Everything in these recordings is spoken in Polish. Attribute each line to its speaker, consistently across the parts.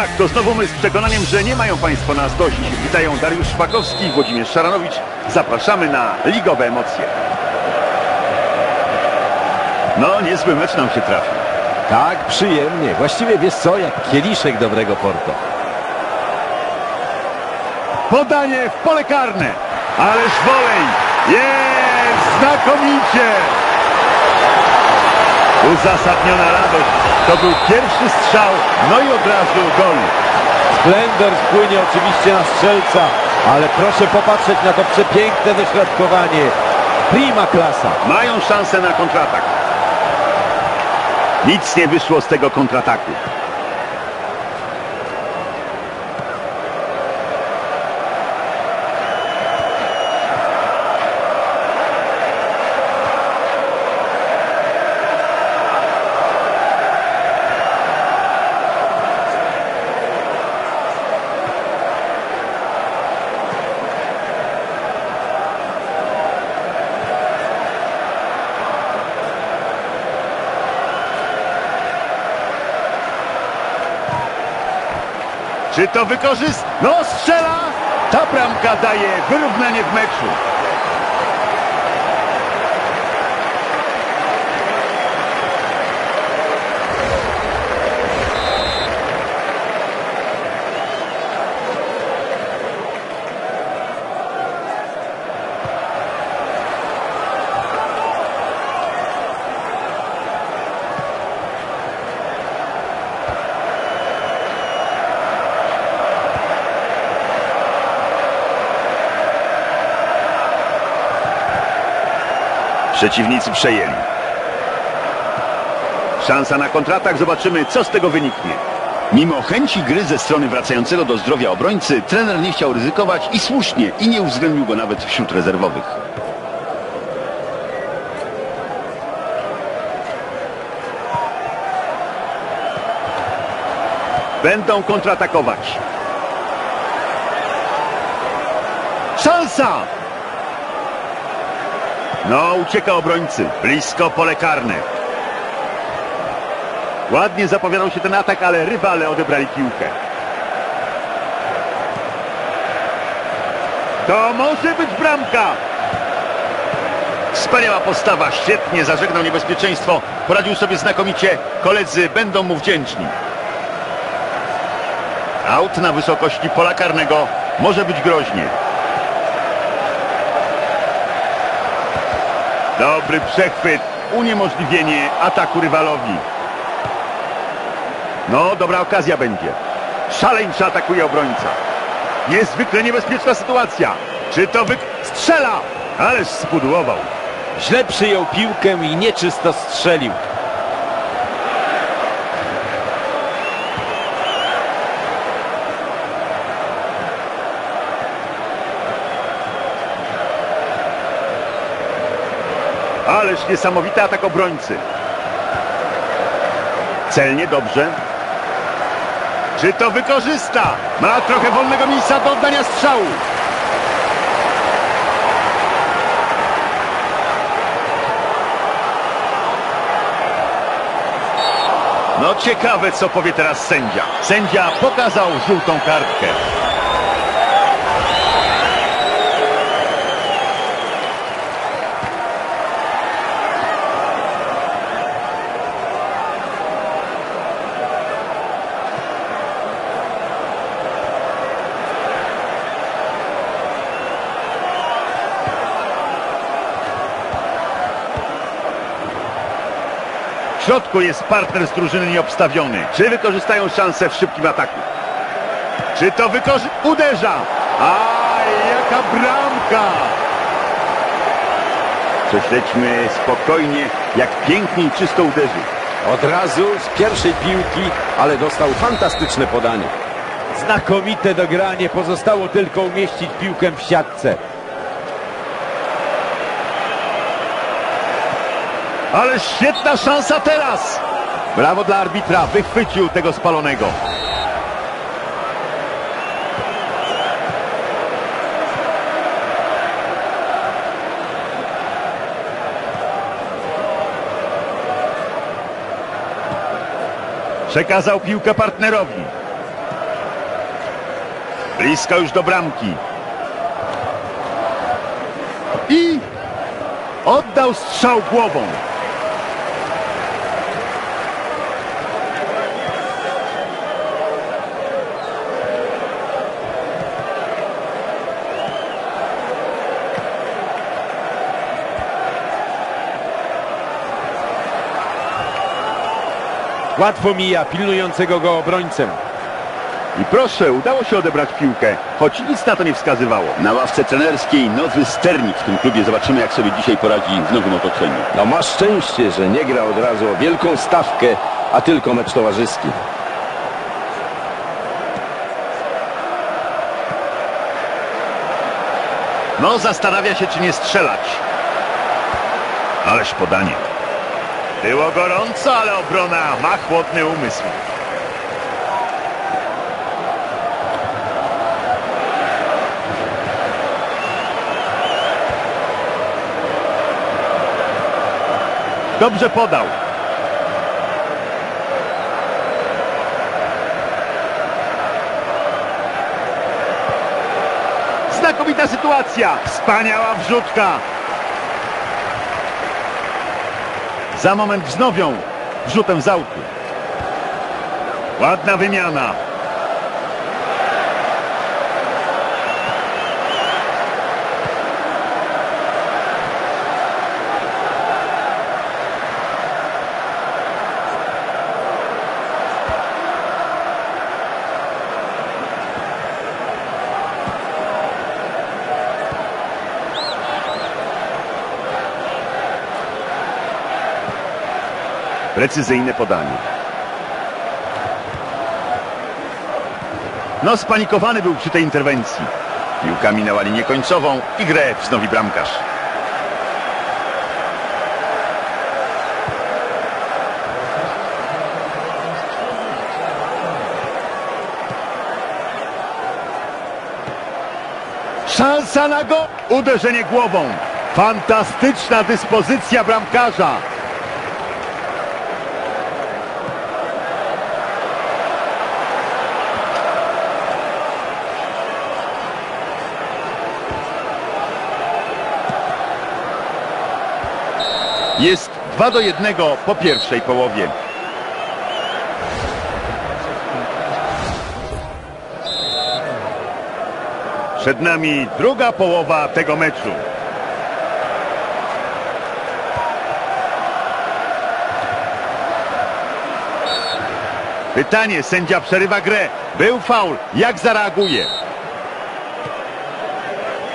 Speaker 1: Tak, to znowu my z przekonaniem, że nie mają Państwo nas dość. Witają Dariusz Szpakowski i Włodzimierz Szaranowicz. Zapraszamy na ligowe emocje. No, niezły mecz nam się trafił.
Speaker 2: Tak, przyjemnie. Właściwie wiesz co, jak kieliszek dobrego Porto.
Speaker 1: Podanie w pole karne. Ależ wolej. Jest! Znakomicie! Uzasadniona radość. To był pierwszy strzał, no i od razu gol.
Speaker 2: Splendor wpłynie oczywiście na strzelca, ale proszę popatrzeć na to przepiękne dośrodkowanie. Prima klasa.
Speaker 1: Mają szansę na kontratak. Nic nie wyszło z tego kontrataku. Czy to wykorzyst... No strzela! Ta bramka daje wyrównanie w meczu. Przeciwnicy przejęli. Szansa na kontratak, zobaczymy co z tego wyniknie. Mimo chęci gry ze strony wracającego do zdrowia obrońcy, trener nie chciał ryzykować i słusznie i nie uwzględnił go nawet wśród rezerwowych. Będą kontratakować. Szansa! No, ucieka obrońcy. Blisko pole karne. Ładnie zapowiadał się ten atak, ale rywale odebrali piłkę. To może być bramka. Wspaniała postawa, świetnie zażegnał niebezpieczeństwo. Poradził sobie znakomicie. Koledzy będą mu wdzięczni. Aut na wysokości pola karnego może być groźnie. Dobry przechwyt, uniemożliwienie ataku rywalowi. No, dobra okazja będzie. Szaleńczo atakuje obrońca. Niezwykle niebezpieczna sytuacja. Czy to wy... Strzela! Ależ spudłował.
Speaker 2: Źle przyjął piłkę i nieczysto strzelił.
Speaker 1: Ależ niesamowity atak obrońcy. Celnie, dobrze. Czy to wykorzysta? Ma trochę wolnego miejsca do oddania strzału. No ciekawe, co powie teraz sędzia. Sędzia pokazał żółtą kartkę. W środku jest partner z drużyny nieobstawiony. Czy wykorzystają szansę w szybkim ataku? Czy to wykorzy... Uderza! A jaka bramka! Prześledźmy spokojnie, jak pięknie i czysto uderzył.
Speaker 2: Od razu z pierwszej piłki, ale dostał fantastyczne podanie. Znakomite dogranie, pozostało tylko umieścić piłkę w siatce.
Speaker 1: Ale świetna szansa teraz! Brawo dla arbitra, wychwycił tego spalonego. Przekazał piłkę partnerowi. Blisko już do bramki. I oddał strzał głową.
Speaker 2: Łatwo mija pilnującego go obrońcę.
Speaker 1: I proszę, udało się odebrać piłkę, choć nic na to nie wskazywało. Na ławce trenerskiej nowy sternik w tym klubie. Zobaczymy, jak sobie dzisiaj poradzi w nowym otoczeniu.
Speaker 3: No ma szczęście, że nie gra od razu o wielką stawkę, a tylko mecz towarzyski.
Speaker 1: No, zastanawia się, czy nie strzelać. Ależ podanie. Było gorąco, ale obrona ma chłodny umysł. Dobrze podał. Znakomita sytuacja. Wspaniała wrzutka. Za moment wznowią wrzutem z autu. Ładna wymiana. Precyzyjne podanie. No, spanikowany był przy tej interwencji. Piłka minęła linię końcową i grę wznowi bramkarz. Szansa na go! Uderzenie głową. Fantastyczna dyspozycja bramkarza. Jest 2 do 1 po pierwszej połowie. Przed nami druga połowa tego meczu. Pytanie, sędzia przerywa grę. Był faul. Jak zareaguje?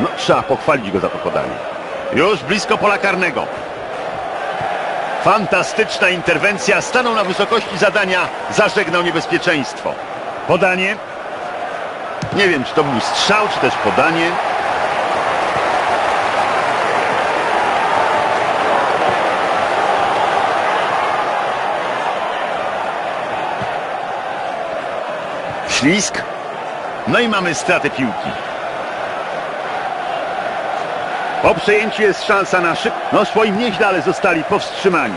Speaker 1: No, trzeba pochwalić go za to podanie. Już blisko pola karnego. Fantastyczna interwencja, stanął na wysokości zadania, zażegnał niebezpieczeństwo. Podanie. Nie wiem, czy to był strzał, czy też podanie. Ślisk. No i mamy stratę piłki. Po przejęciu jest szansa na szyb. No swoim nieźle, ale zostali powstrzymani.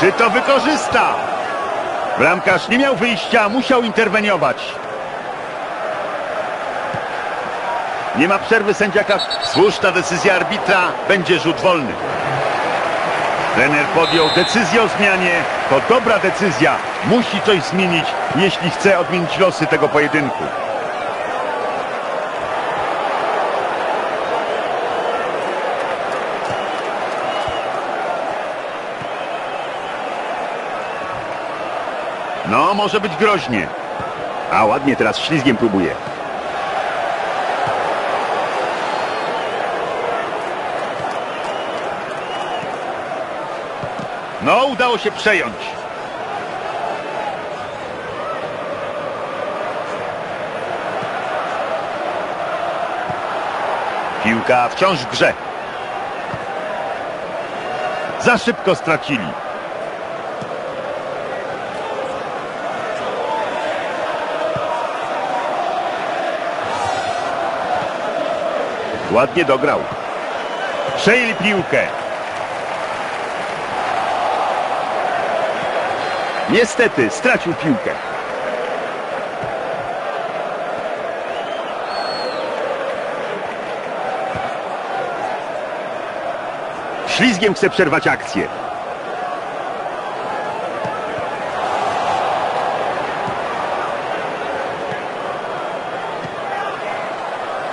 Speaker 1: Czy to wykorzysta? Bramkarz nie miał wyjścia, musiał interweniować. Nie ma przerwy sędzia Kas. Słuszna decyzja arbitra, będzie rzut wolny. Trener podjął decyzję o zmianie. To dobra decyzja. Musi coś zmienić, jeśli chce odmienić losy tego pojedynku. No, może być groźnie. A ładnie teraz ślizgiem próbuje. No, udało się przejąć. Piłka wciąż w grze. Za szybko stracili. Ładnie dograł. Przejęli piłkę. Niestety stracił piłkę. Ślizgiem chce przerwać akcję.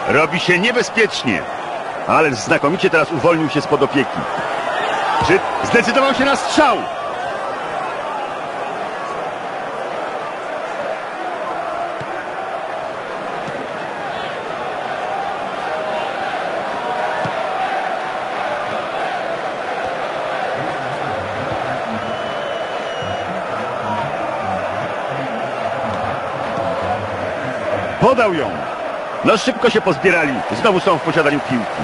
Speaker 1: Robi się niebezpiecznie, ale znakomicie teraz uwolnił się spod opieki. Czy zdecydował się na strzał? Podał ją. No szybko się pozbierali. Znowu są w posiadaniu piłki.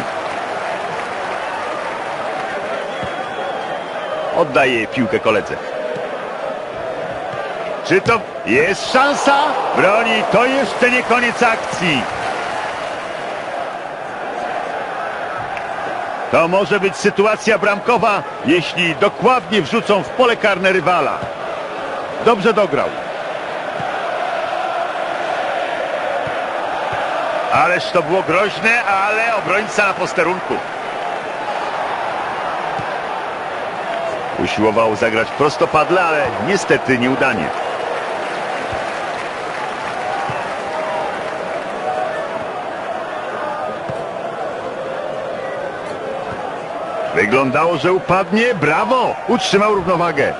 Speaker 1: Oddaje piłkę koledze. Czy to jest szansa? Broni, to jeszcze nie koniec akcji. To może być sytuacja bramkowa, jeśli dokładnie wrzucą w pole karne rywala. Dobrze dograł. Ależ to było groźne, ale obrońca na posterunku. Usiłował zagrać prostopadle, ale niestety nieudanie. Wyglądało, że upadnie. Brawo! Utrzymał równowagę.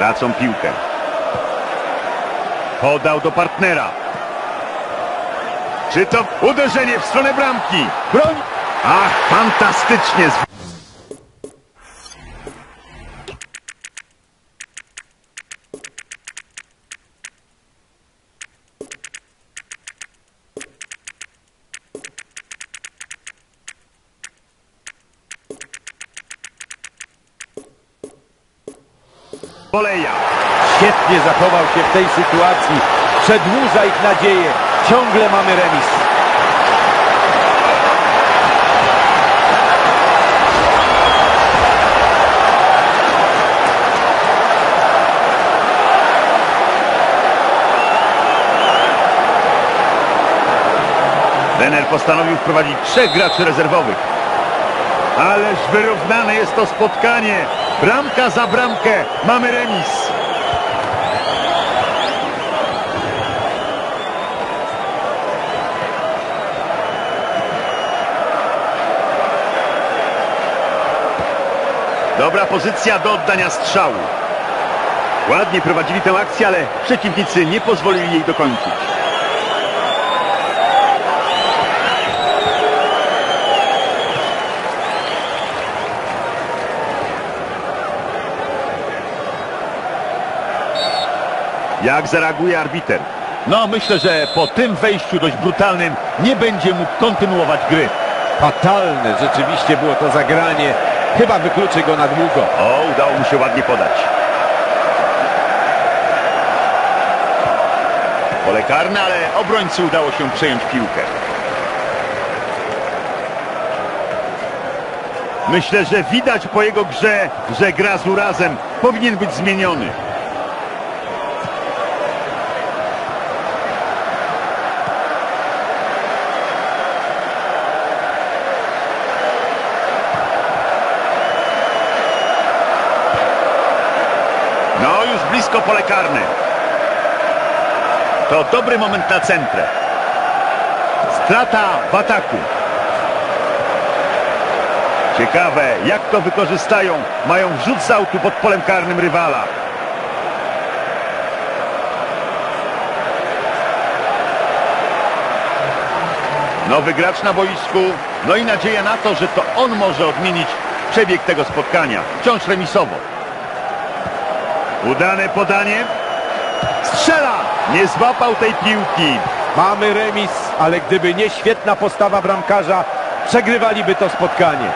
Speaker 1: Tracą piłkę. Podał do partnera. Czy to uderzenie w stronę bramki? Broń! Ach, fantastycznie! Poleja.
Speaker 2: Świetnie zachował się w tej sytuacji. Przedłuża ich nadzieję. Ciągle mamy remis.
Speaker 1: Trener postanowił wprowadzić trzech graczy rezerwowych. Ależ wyrównane jest to spotkanie. Bramka za bramkę. Mamy remis. Dobra pozycja do oddania strzału. Ładnie prowadzili tę akcję, ale przeciwnicy nie pozwolili jej dokończyć. Jak zareaguje arbiter? No, myślę, że po tym wejściu dość brutalnym nie będzie mógł kontynuować gry.
Speaker 2: Fatalne rzeczywiście było to zagranie. Chyba wykluczy go na długo.
Speaker 1: O, udało mu się ładnie podać. Pole karne, ale obrońcy udało się przejąć piłkę. Myślę, że widać po jego grze, że gra z urazem. Powinien być zmieniony. Blisko pole karne. To dobry moment na centrę. Strata w ataku. Ciekawe, jak to wykorzystają. Mają wrzut z autu pod polem karnym rywala. Nowy gracz na boisku. No i nadzieja na to, że to on może odmienić przebieg tego spotkania. Wciąż remisowo. Udane podanie. Strzela! Nie złapał tej piłki.
Speaker 2: Mamy remis, ale gdyby nie świetna postawa bramkarza, przegrywaliby to spotkanie.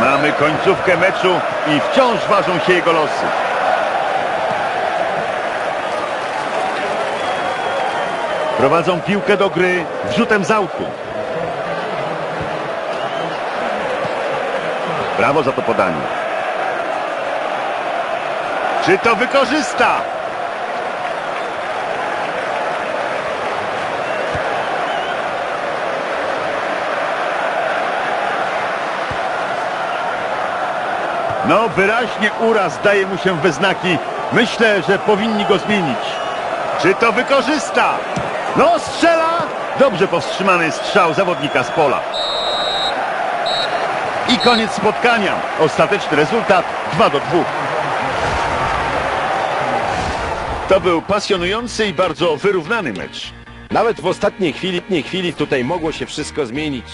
Speaker 1: Mamy końcówkę meczu i wciąż ważą się jego losy. Prowadzą piłkę do gry wrzutem z autu. Brawo za to podanie. Czy to wykorzysta? No, wyraźnie uraz daje mu się we znaki. Myślę, że powinni go zmienić. Czy to wykorzysta? No, strzela! Dobrze powstrzymany strzał zawodnika z pola. I koniec spotkania. Ostateczny rezultat 2 do 2. To był pasjonujący i bardzo wyrównany mecz.
Speaker 2: Nawet w ostatniej chwili, chwili tutaj mogło się wszystko zmienić.